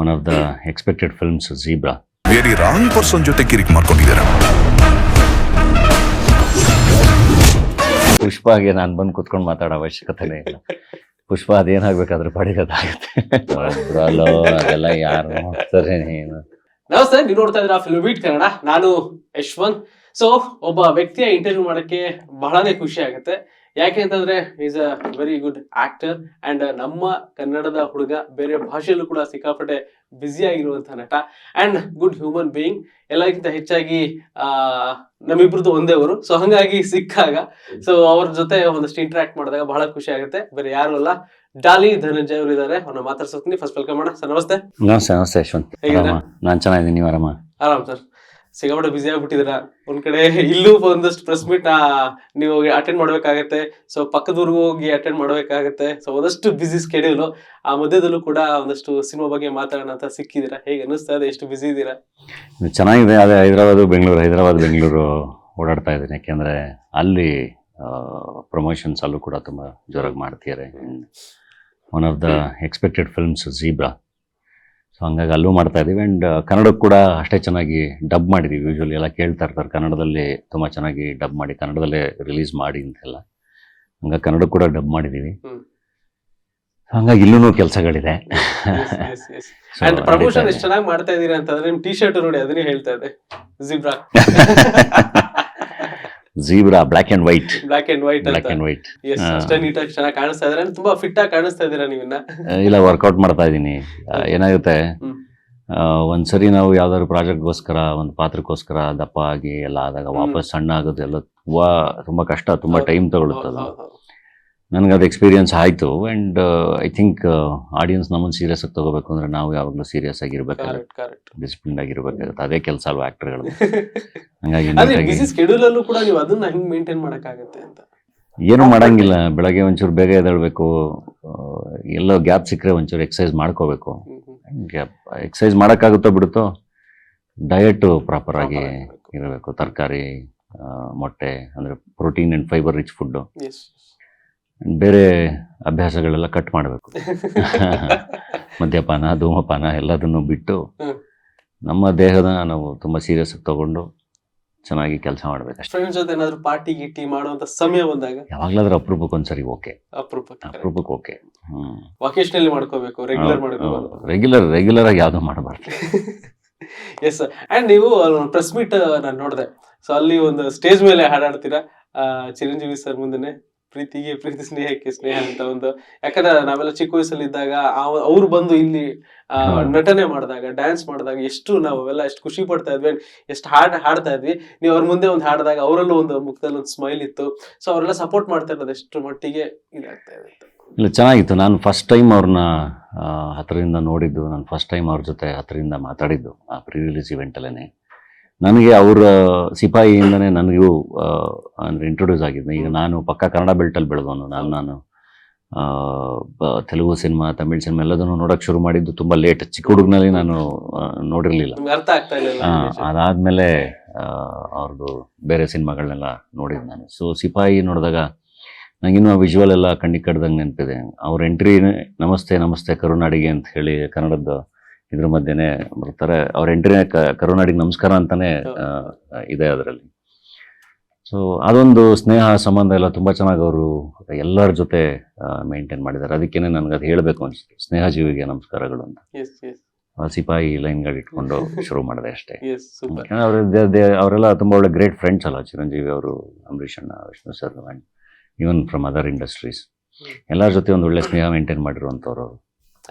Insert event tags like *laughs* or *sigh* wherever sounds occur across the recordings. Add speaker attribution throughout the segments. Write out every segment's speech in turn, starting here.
Speaker 1: One of the expected films zebra
Speaker 2: very wrong person ಜೊತೆ ಕಿರಿಕ್ ಮಾಡ್ಕೊಂಡಿದ್ದಾರೆ?
Speaker 1: ಪುಷ್ಪಾಗೆ ನಾನು ಬಂದು ಕುತ್ಕೊಂಡು ಮಾತಾಡೋ ಅವಶ್ಯಕತೆನೇ ಇಲ್ಲ. ಪುಷ್ಪ ಅದೇನಾಗ್ಬೇಕಾದ್ರೆ ಪಡಿಗೋದಾಗುತ್ತೆ ಅಲ್ಲೋ ಅದೆಲ್ಲ ಯಾರು ನೋಡ್ತಾರೆ ಏನು
Speaker 3: ನಮಸ್ತೆ ನೀವು ನೋಡ್ತಾ ಇದ್ದೀರಾ ಫಿಲ್ಮ್ ಬೀಟ್ ಕನ್ನಡ ನಾನು ಯಶ್ವಂತ್. ಸೊ ಒಬ್ಬ ವ್ಯಕ್ತಿಯ ಇಂಟರ್ವ್ಯೂ ಮಾಡಕ್ಕೆ ಬಹಳನೇ ಖುಷಿ ಆಗುತ್ತೆ. ಯಾಕೆ ಅಂತಂದ್ರೆ is a very good actor and ನಮ್ಮ ಕನ್ನಡದ ಹುಡುಗ ಬೇರೆ ಭಾಷೆಯಲ್ಲೂ ಕೂಡ ಸಿಕ್ಕಾಪಟ್ಟೆ ಬ್ಯುಸಿ ಆಗಿರುವಂತಹ ನಟ ಅಂಡ್ ಗುಡ್ ಹ್ಯೂಮನ್ ಬೀಯಿಂಗ್ ಎಲ್ಲಕ್ಕಿಂತ ಹೆಚ್ಚಾಗಿ ಆ ನಮ್ಮಿಬ್ರದ್ದು ಒಂದೇ ಅವರು ಸೊ ಹಂಗಾಗಿ ಸಿಕ್ಕಾಗ. ಸೊ ಅವ್ರ ಜೊತೆ ಒಂದಷ್ಟು ಇಂಟ್ರಾಕ್ಟ್ ಮಾಡಿದಾಗ ಬಹಳ ಖುಷಿ ಆಗುತ್ತೆ. ಬೇರೆ ಯಾರು ಅಲ್ಲ. ಡಾಲಿ ಧನಂಜಯ್ ಅವರು ಇದ್ದಾರೆ ಅವ್ರನ್ನ ಮಾತಾಡ್ಸೋತೀನಿ ಫಸ್ಟ್ ವೆಲ್ಕಮ್ ಮಾಡೋಣ. ಸರ್ ನಮಸ್ತೆ.
Speaker 1: ನಮಸ್ತೆ ನಮಸ್ತೆ ಯಶವಂತ್. ನಾನು ಚೆನ್ನಾಗಿದ್ದೀನಿ ಆರಾಮ?
Speaker 3: ಆರಾಮ್ ಸರ್. ಸಿಕ್ಕಾಪಟ್ಟೆ ಬಿಸಿ ಆಗ್ಬಿಟ್ಟಿದ್ರ ಒಂದ್ ಕಡೆ ಇಲ್ಲೂ ಒಂದಷ್ಟು ಪ್ರೆಸ್ ಮೀಟ್ ನೀವು ಅಟೆಂಡ್ ಮಾಡ್ಬೇಕಾಗತ್ತೆ. ಸೊ ಪಕ್ಕದೂರ್ಗೂ ಹೋಗಿ ಅಟೆಂಡ್ ಮಾಡ್ಬೇಕಾಗತ್ತೆ. ಸೊ ಒಂದಷ್ಟು ಬ್ಯುಸಿ ಸ್ಕೆಡ್ಯೂಲ್ ಆ ಮಧ್ಯದಲ್ಲೂ ಕೂಡ ಒಂದಷ್ಟು ಸಿನಿಮಾ ಬಗ್ಗೆ ಮಾತಾಡೋಣ ಅಂತ ಸಿಕ್ಕಿದ್ದೀರಾ? ಹೇಗೆ ಅನಿಸ್ತಾ ಇದೆ? ಎಷ್ಟು ಬಿಸಿ
Speaker 1: ಇದೀರಾ ಚೆನ್ನಾಗಿದೆ. ಅದೇ ಹೈದರಾಬಾದ್ ಬೆಂಗಳೂರು. ಹೈದರಾಬಾದ್ ಬೆಂಗಳೂರು ಓಡಾಡ್ತಾ ಇದ್ದೀನಿ. ಯಾಕೆಂದರೆ ಅಲ್ಲಿ ಪ್ರಮೋಷನ್ಸ್ ಅಲ್ಲೂ ಕೂಡ ತುಂಬ ಜೋರಾಗಿ ಮಾಡ್ತಿದ್ದಾರೆ. One of the expected films zebra so ಹಂಗಾಗಿ ಅಲ್ಲೂ ಮಾಡ್ತಾ ಇದ್ದೀವಿ. ಆ್ಯಂಡ್ ಕನ್ನಡಕ್ಕೆ ಕೂಡ ಅಷ್ಟೇ ಚೆನ್ನಾಗಿ ಡಬ್ ಮಾಡಿದ್ದೀವಿ ಯೂಶ್ವಲಿ ಎಲ್ಲ ಕೇಳ್ತಾ ಇರ್ತಾರೆ. ಕನ್ನಡದಲ್ಲಿ ತುಂಬ ಚೆನ್ನಾಗಿ ಡಬ್ ಮಾಡಿ ಕನ್ನಡದಲ್ಲೇ ರಿಲೀಸ್ ಮಾಡಿ ಅಂತೆಲ್ಲ. ಹಂಗಾಗಿ ಕನ್ನಡಕ್ಕೆ ಕೂಡ ಡಬ್ ಮಾಡಿದ್ದೀವಿ. ಹಂಗಾಗಿ ಇಲ್ಲೂ ಕೆಲಸಗಳಿದೆ.
Speaker 3: ಪ್ರಮೋಷನ್ *laughs* ಎಷ್ಟು ಚೆನ್ನಾಗಿ ಮಾಡ್ತಾ ಇದೀರಾ ಅಂತಂದ್ರೆ ನಿಮ್ ಟಿ ಶರ್ಟ್ ನೋಡಿ ಅದನ್ನೇ ಹೇಳ್ತಾ ಇದೆ zebra *laughs*
Speaker 1: zebra black and white
Speaker 3: black and white black
Speaker 1: and white.
Speaker 3: ಅಷ್ಟೇ ನೀಟಾಗಿ ಚೆನ್ನಾಗಿ ಕಾಣಿಸ್ತಾ ಇದ್ರೆ. ತುಂಬಾ ಫಿಟ್ ಆಗಿ ಕಾಣಿಸ್ತಾ ಇದ್ದೀರಾ ನೀವಿನ್ನ?
Speaker 1: ಇಲ್ಲ ವರ್ಕೌಟ್ ಮಾಡ್ತಾ ಇದ್ದೀನಿ. ಏನಾಗುತ್ತೆ? ಒಂದ್ಸರಿ ನಾವು ಯಾವ್ದಾದ್ರು ಪ್ರಾಜೆಕ್ಟ್ಗೋಸ್ಕರ ಒಂದು ಪಾತ್ರಕ್ಕೋಸ್ಕರ ದಪ್ಪ ಆಗಿ ಎಲ್ಲ ಆದಾಗ ವಾಪಸ್ ಸಣ್ಣ ಆಗೋದು ಎಲ್ಲ ತುಂಬಾ ತುಂಬಾ ಕಷ್ಟ ತುಂಬಾ ಟೈಮ್ ತಗೊಳುತ್ತೆ ಅದು ನನಗೆ ಅದು ಎಕ್ಸ್ಪೀರಿಯನ್ಸ್ ಆಯಿತು ಆ್ಯಂಡ್ ಐ ಥಿಂಕ್ ಆಡಿಯನ್ಸ್ ನಮ್ಮನ್ನು ಸೀರಿಯಸ್ ಆಗಿ ತಗೋಬೇಕು ಅಂದರೆ ನಾವು ಯಾವಾಗಲೂ ಸೀರಿಯಸ್ ಆಗಿರ್ಬೇಕಾಗುತ್ತೆ. ಡಿಸಿಪ್ಲಿನ್ ಆಗಿರ್ಬೇಕಾಗುತ್ತೆ. ಅದೇ ಕೆಲಸ ಅಲ್ವಾ ಆ್ಯಕ್ಟರ್ಗಳು *laughs* ಹಂಗಾಗಿ
Speaker 3: ಸ್ಕೆಡ್ಯೂಲಲ್ಲೂ ಕೂಡ ನೀವು ಅದನ್ನ ಹೆಂಗೆ ಮೇಂಟೈನ್ ಮಾಡೋಕ್ಕಾಗತ್ತೆ ಅಂತ.
Speaker 1: ಏನು ಮಾಡಂಗಿಲ್ಲ. ಬೆಳಗ್ಗೆ ಒಂಚೂರು ಬೇಗ ಎದ್ದೇಳ್ಬೇಕು. ಆ, ಎಲ್ಲೋ ಗ್ಯಾಪ್ ಸಿಕ್ಕರೆ ಒಂಚೂರು ಎಕ್ಸಸೈಸ್ ಮಾಡ್ಕೋಬೇಕು.
Speaker 3: ಗ್ಯಾಪ್.
Speaker 1: ಎಕ್ಸಸೈಸ್ ಮಾಡೋಕ್ಕಾಗುತ್ತೋ ಬಿಡುತ್ತೋ ಡಯಟು ಪ್ರಾಪರ್ ಆಗಿ ಇರಬೇಕು. ತರಕಾರಿ ಮೊಟ್ಟೆ ಅಂದರೆ protein and fibre rich food. ಬೇರೆ ಅಭ್ಯಾಸಗಳೆಲ್ಲ ಕಟ್ ಮಾಡಬೇಕು. *laughs* ಮದ್ಯಪಾನ ಧೂಮಪಾನ ಎಲ್ಲದನ್ನು ಬಿಟ್ಟು ನಮ್ಮ ದೇಹದ ನಾವು ತುಂಬ ಸೀರಿಯಸ್ ಆಗಿ ತಗೊಂಡು ಚೆನ್ನಾಗಿ ಕೆಲಸ ಮಾಡ್ಬೇಕು
Speaker 3: ಫ್ರೆಂಡ್ಸ್ ಜೊತೆ ಏನಾದ್ರು ಪಾರ್ಟಿ ಗಿಟ್ಟಿ ಮಾಡುವಂತ ಸಮಯ ಬಂದಾಗ?
Speaker 1: ಯಾವಾಗ್ಲಾದ್ರೂ ಅಪರೂಪಕ್ಕೆ ಒಂದ್ಸರಿ ಓಕೆ
Speaker 3: ಅಪರೂಪಕ್ಕೆ.
Speaker 1: ಅಪರೂಪಕ್ಕೆ ಓಕೆ
Speaker 3: ವೊಕೇಶನಲ್ಲಿ ಮಾಡ್ಕೋಬೇಕು ರೆಗ್ಯುಲರ್ ಮಾಡ್ಕೋಬೇಕು
Speaker 1: ರೆಗ್ಯುಲರ್ ರೆಗ್ಯುಲರ್ ಆಗಿ ಯಾವುದೂ ಮಾಡಬಾರ್ದು. *laughs*
Speaker 3: ಎಸ್ ಅಂಡ್ ನೀವು ಪ್ರೆಸ್ ಮೀಟ್ ನಾನು ನೋಡಿದೆ. ಸೊ ಅಲ್ಲಿ ಒಂದು ಸ್ಟೇಜ್ ಮೇಲೆ ಹಾಡಾಡ್ತೀರಾ? ಚಿರಂಜೀವಿ ಸರ್ ಮುಂದೆನೆ. ಪ್ರೀತಿಗೆ, ಪ್ರೀತಿ ಸ್ನೇಹಕ್ಕೆ ಸ್ನೇಹ ಅಂತ ಒಂದು. ಯಾಕಂದ್ರೆ ನಾವೆಲ್ಲ ಚಿಕ್ಕ ವಯಸ್ಸಲ್ಲಿ ಇದ್ದಾಗ ಅವ್ರು ಬಂದು ಇಲ್ಲಿ ನಟನೆ ಮಾಡಿದಾಗ ಡ್ಯಾನ್ಸ್ ಮಾಡಿದಾಗ ಎಷ್ಟು ನಾವು ಅವೆಲ್ಲ ಎಷ್ಟು ಖುಷಿ ಪಡ್ತಾ ಇದ್ವಿ ಎಷ್ಟು ಹಾಡ್, ಹಾಡ್ತಾ ಇದ್ವಿ. ನೀವು ಅವ್ರ ಮುಂದೆ ಒಂದು ಹಾಡಿದಾಗ ಅವರಲ್ಲೂ ಒಂದು ಮುಖದಲ್ಲಿ ಒಂದು ಸ್ಮೈಲ್ ಇತ್ತು. ಸೊ ಅವರೆಲ್ಲ ಸಪೋರ್ಟ್ ಮಾಡ್ತಾ ಇರೋದು ಎಷ್ಟು ಮಟ್ಟಿಗೆ ಇದಾಗ್ತಾ ಇದೆ.
Speaker 1: ಇಲ್ಲ, ಚೆನ್ನಾಗಿತ್ತು. ನಾನು ಫಸ್ಟ್ ಟೈಮ್ ಅವ್ರನ್ನ ಹತ್ತಿರದಿಂದ ನೋಡಿದ್ದು. ನಾನು ಫಸ್ಟ್ ಟೈಮ್ ಅವ್ರ ಜೊತೆ ಹತ್ತಿರದಿಂದ ಮಾತಾಡಿದ್ದು, ಆ ಪ್ರೀ ರಿಲೀಸ್ ಇವೆಂಟಲ್ಲೇ ನನಗೆ ಅವರ ಸಿಪಾಯಿಯಿಂದನೇ ನನಗೂ ಅಂದರೆ ಇಂಟ್ರೊಡ್ಯೂಸ್ ಆಗಿದ್ದೆ ಈಗ ನಾನು ಪಕ್ಕ ಕನ್ನಡ ಬೆಲ್ಟಲ್ಲಿ ಬೆಳೆದವನು. ನಾನು ನಾನು ತೆಲುಗು ಸಿನಿಮಾ ತಮಿಳ್ ಸಿನಿಮಾ ಎಲ್ಲದನ್ನು ನೋಡೋಕೆ ಶುರು ಮಾಡಿದ್ದು ತುಂಬ ಲೇಟ್ ಚಿಕ್ಕ ಹುಡುಗನಲ್ಲಿ ನಾನು ನೋಡಿರಲಿಲ್ಲ. ಅದಾದಮೇಲೆ ಅವ್ರದ್ದು ಬೇರೆ ಸಿನಿಮಾಗಳನ್ನೆಲ್ಲ ನೋಡಿದ್ದು ನಾನು. ಸೊ ಸಿಪಾಯಿ ನೋಡಿದಾಗ ನನಗಿನ್ನೂ ಆ ವಿಜುವಲ್ ಎಲ್ಲ ಕಣ್ಣಿಗೆ ಕಡ್ದಂಗೆ ನೆನಪಿದೆ. ಅವ್ರ ಎಂಟ್ರಿ ನಮಸ್ತೆ ನಮಸ್ತೆ ಕರುನಾಡಿಗೆ ಅಂತ ಹೇಳಿ ಕನ್ನಡದ ಇದ್ರ ಮಧ್ಯೆನೆ ಬರ್ತಾರೆ. ಅವ್ರ ಎಂಟ್ರಿನೇ ಕರುನಾಡಿಗೆ ನಮಸ್ಕಾರ ಅಂತಾನೆ ಇದೆ ಅದರಲ್ಲಿ. ಸೊ ಅದೊಂದು ಸ್ನೇಹ ಸಂಬಂಧ ಎಲ್ಲ ತುಂಬ ಚೆನ್ನಾಗಿ ಅವರು ಎಲ್ಲರ ಜೊತೆ ಮೇಂಟೈನ್ ಮಾಡಿದ್ದಾರೆ. ಅದಕ್ಕೇನೆ ನನಗೆ ಅದು ಹೇಳಬೇಕು ಅನಿಸ್ತು ಸ್ನೇಹ ಜೀವಿಗೆ ನಮಸ್ಕಾರಗಳು ಅಂತ. ಸಿಪಾಯಿ ಲೈನ್ಗಳು ಇಟ್ಕೊಂಡು *laughs* ಶುರು ಮಾಡಿದೆ ಅಷ್ಟೇ. ಅವರೆಲ್ಲ ತುಂಬ ಒಳ್ಳೆ ಗ್ರೇಟ್ ಫ್ರೆಂಡ್ಸ್ ಅಲ್ಲ. ಚಿರಂಜೀವಿ ಅವರು ಅಂಬರೀಷ್ ಅಣ್ಣ Vishnu sir and even from other industries ಎಲ್ಲರ ಜೊತೆ ಒಂದು ಒಳ್ಳೆ ಸ್ನೇಹ ಮೇಂಟೈನ್ ಮಾಡಿರುವಂಥವ್ರು